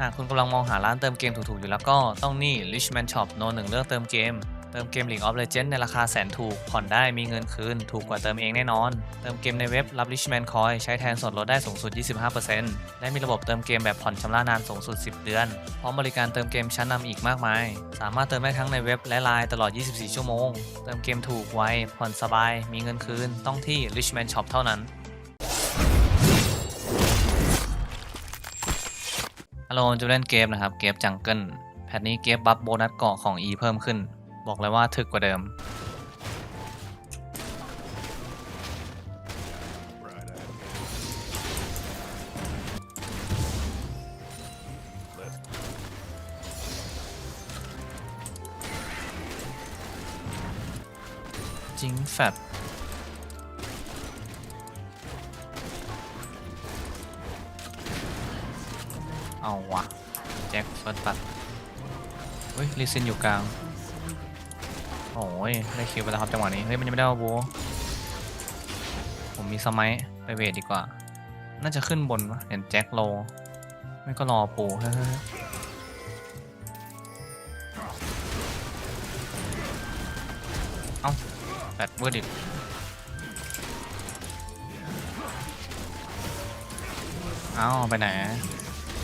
หากคุณกำลังมองหาร้านเติมเกมถูกๆ อยู่แล้วก็ต้องนี่ Richman Shop โนหนึ่งเลือกเติมเกม เติมเกม League of Legends ในราคาแสนถูก ผ่อนได้มีเงินคืน ถูกกว่าเติมเองแน่นอน เติมเกมในเว็บรับ Richman Coin ใช้แทนส่วนลดได้สูงสุด 25%และมีระบบเติมเกมแบบผ่อนชำระนานสูงสุด 10 เดือน พร้อมบริการเติมเกมชั้นนำอีกมากมาย สามารถเติมได้ทั้งในเว็บและไลน์ตลอด 24 ชั่วโมง เติมเกมถูกไวผ่อนสบาย มีเงินคืน ต้องที่ Richman Shop เท่านั้น ฮัลโหลจะเล่นเกมนะครับ เกมจังเกิลแพทนี้เกมบัฟโบนัสเกาะของ E เพิ่มขึ้น บอกเลยว่าถึกกว่าเดิม จริงแฟดันตัดเฮ้ยลิซินอยู่กลาง โอ้ยได้คิวไปแล้วครับจังหวะนี้ เฮ้ยมันยังไม่ได้เอาบูผมมีสมัยไปเวทดีกว่า น่าจะขึ้นบนเห็นแจ็คโล ไม่ก็รอปูเฮ้ยเอ้าแปดเวอร์ดิเอ้าไปไหน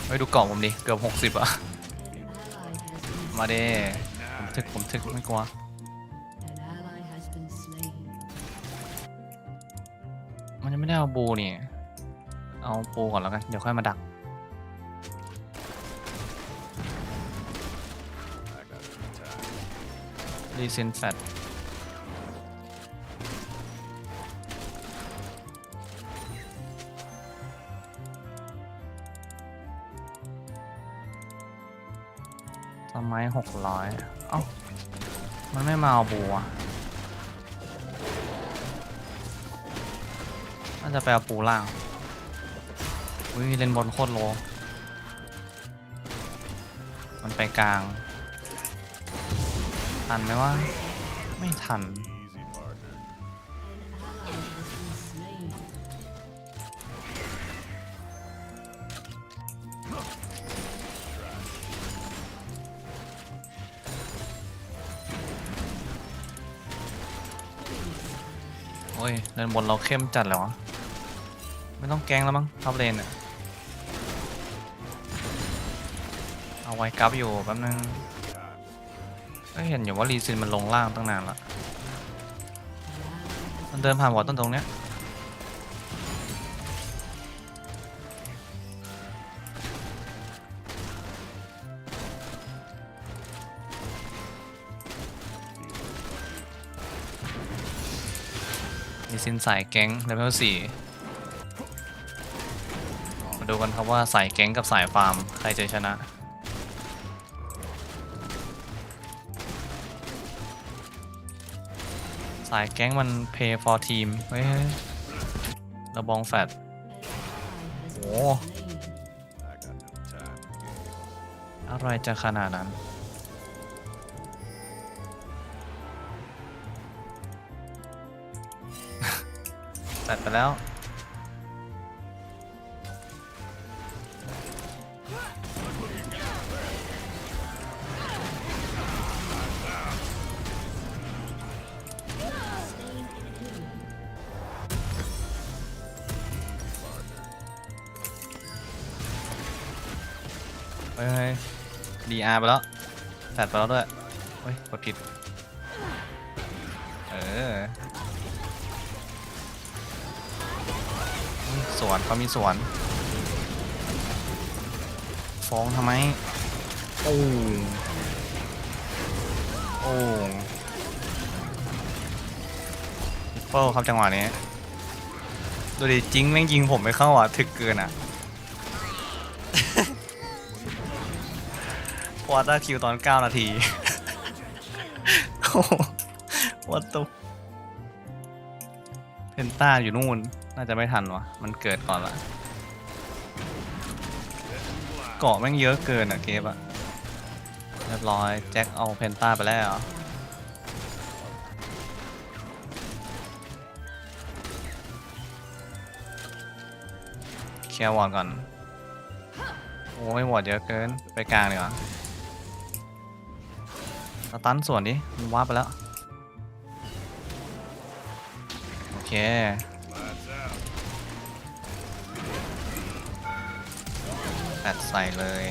เฮ้ยดูเกาะผมดิ เกือบหกสิบอะ มาเด้ผมถึกผมถึกไม่กลัว An ally has been slain. มันยังไม่ได้เอาบูนี่ เอาปูก่อนแล้วกัน เดี๋ยวค่อยมาดัก รีเซนแฟต หกร้อยเอ้า มันไม่มาเอาบัวมัน่าจะไปเอาปูล่าง อุ้ยเล่นบนโคตรโล มันไปกลาง ทันไหมว่า ไม่ทัน โอ้ยเดินบนเราเข้มจัดเลยวะไม่ต้องแกงแล้วมั้งท็อปเลนอะเอาไว้กราฟอยู่แป๊บนึงก็เห็นอยู่ว่ารีซินมันลงล่างตั้งนานละมันเดินผ่านหอต้นตรงเนี้ย รีซินสายแก๊งเลเวลสี่มาดูกันครับว่าสายแก๊งกับสายฟาร์ม ใครจะชนะสายแก๊งมัน pay for team เฮ้ยระบองแฟดโอ้อะไรจะขนาดนั้น ตัดไปแล้ว เฮ้ยเฮ้ย DR ไปแล้วแฟดไปแล้วด้วย เฮ้ยกดผิด เออ สวนเขามีสวน ฟ้องทำไม โอ้โอ้เปิลครับจังหวะนี้ ดูดิจิงแม่งยิงผมไม่เข้าอะ ถึกเกินอะควอเตอร์คิวตอน 9 นาทีโอ้วัตตุเพนต้าอยู่นู่น น่าจะไม่ทันวะ มันเกิดก่อนละเกาะแม่งเยอะเกินอะเกฟอะเรียบร้อย แจ็คเอาเพนต้าไปแล้วเคลียร์วอร์ดก่อน โอ้ยวอดเยอะเกิน ไปกลางดีกว่าสตันส่วนดิมันว้าร์ปไปแล้ว โอเค แปดใส่เลย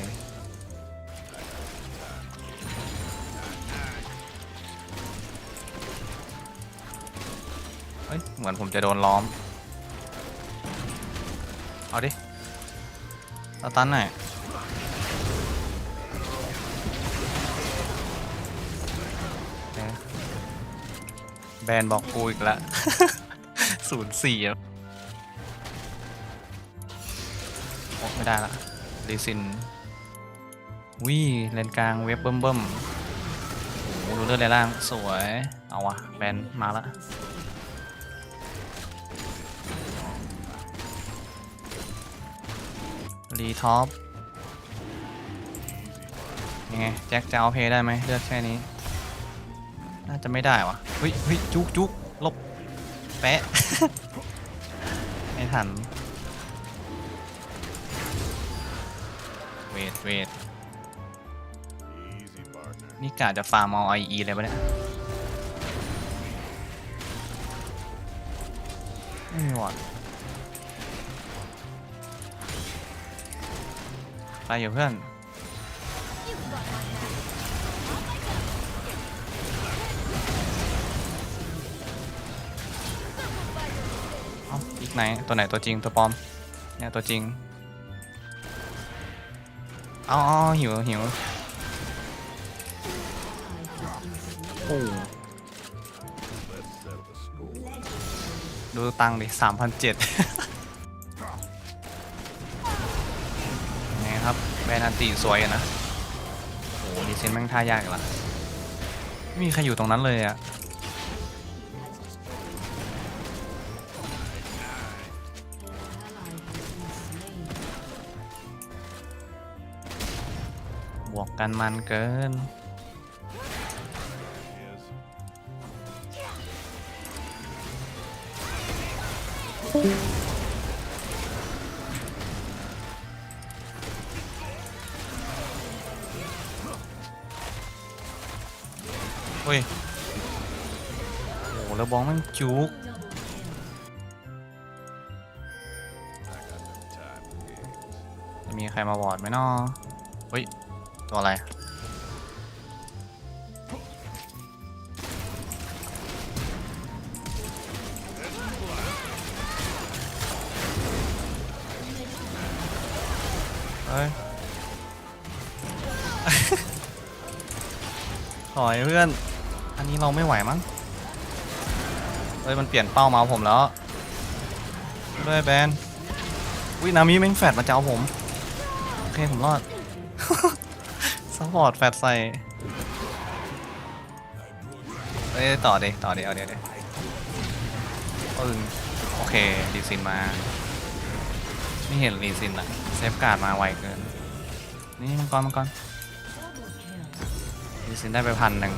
เฮ้ย เหมือนผมจะโดนล้อม เอาดิสตันหน่อยแบนบอกกูอีกแล้วศูนย์สี่อะโอ้ไม่ได้ละ รีซินวิเลนกลางเว็บเบิ่มเบิ่มโอ้โหดูเลือดเลยล่างสวย เอาวะแบนมาละรีท็อปยังไงแจ็คจะเอาเพย์ได้ไหมเลือกแค่นี้ น่าจะไม่ได้วะเฮ้ยเฮ้ยจุกจุกลบแปะ ไม่ทัน ทเวท Easy, partner. นี่กะจะฟาร์มเอาไอเอเลยปะเนี่ยไม่มีวอร์ดไปอยู่เพื่อนเอ้าอีกไหน ตัวไหนตัวจริงตัวปลอม เนี่ย ตัวจริงเอาเอเอหิวหิวโอ้ดูตังค์ดิสามพันเจ็ดไงครับ แบนันติสวยอะนะ โอ้ดีเซนแม่งท่ายากอีกละไม่มีใครอยู่ตรงนั้นเลยอะ บวกกันมันเกิน Yes. เฮ้ย โอ้โหแล้วบองมันจุก I got no time for games. จะมีใครมาวอร์ดไหมนาะเฮ้ย ตัวอะไรเฮ้ยถอยเพื่อน อันนี้เราไม่ไหวมั้ง เฮ้ย มันเปลี่ยนเป้ามาผมแล้วด้วยแบนวินามิแม่งแฟดมาเจะเอาผม โอเค ผมรอด ซัพพอร์ตแฟดใส่เอ้ยต่อดิต่อดิเอาเดี๋ยวเดี๋ยวปึ้งโอเครีซินมา ไม่เห็นรีซินอะเซฟการ์ดมาไวเกิน นี่มังกรมังกรรีซินได้ไปพันหนึ่ง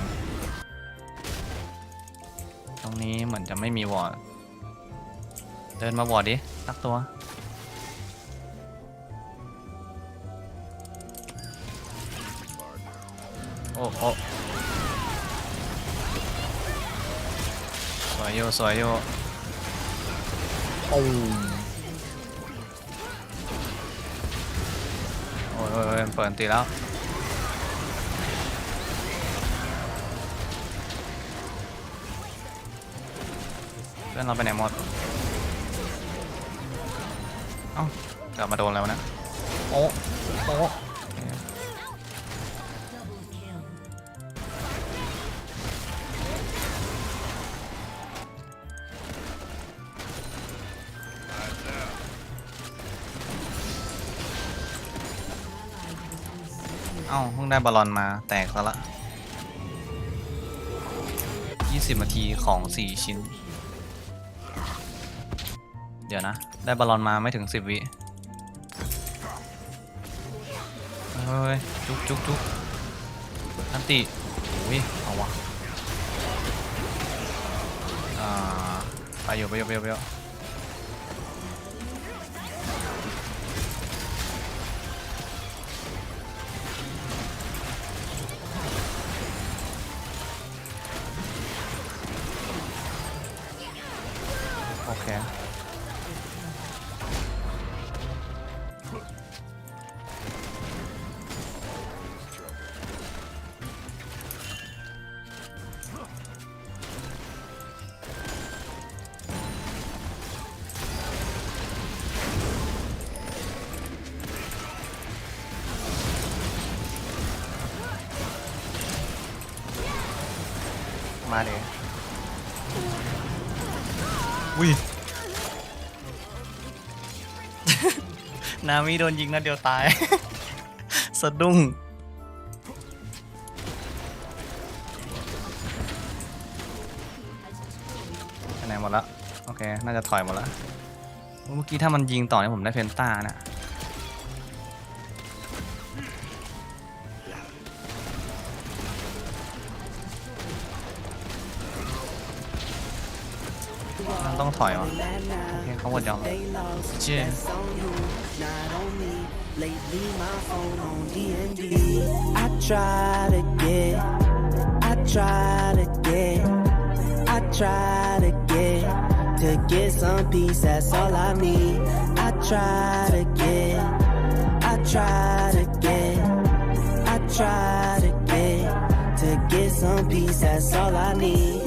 ตรงนี้เหมือนจะไม่มีวอร์ดเดินมาวอร์ดดิสักตัว อ้โอ้สวยโยสวยโยโอ้โอ้ยโอ้ยโอ้ยมันเปิดอันตีแล้วเพื่อนเราไปไหนหมด เอ้ากลับมาโดนแล้วนะ โอ้โอ้ เอ้าเพิ่งได้บอลลอนมาแตกแล้วละ 20 นาทีของ 4 ชิ้น เดี๋ยวนะ ได้บอลลอนมาไม่ถึง 10 วิเฮ้ยจุกจุกจุกอันติอุ้ยเอาวะอ่าไปอยู่ไปอยู่ไปอยู่ไปอยู่ Okay. อุ้ย นามิโดนยิงนัดเดียวตาย สะดุ้ง คะแนนหมดละ โอเค น่าจะถอยหมดละ เมื่อกี้ถ้ามันยิงต่อเนี่ยผมได้เพนต้านะ ต้องถอยวะโอเคเขาหมดยอมแล้วเชี่ย Lately, my phone on D&D. I try to get, I try to get, I try to get, to get some peace. That's all I need. I try to get, I try to get, I try to get, to get some peace. That's all I need.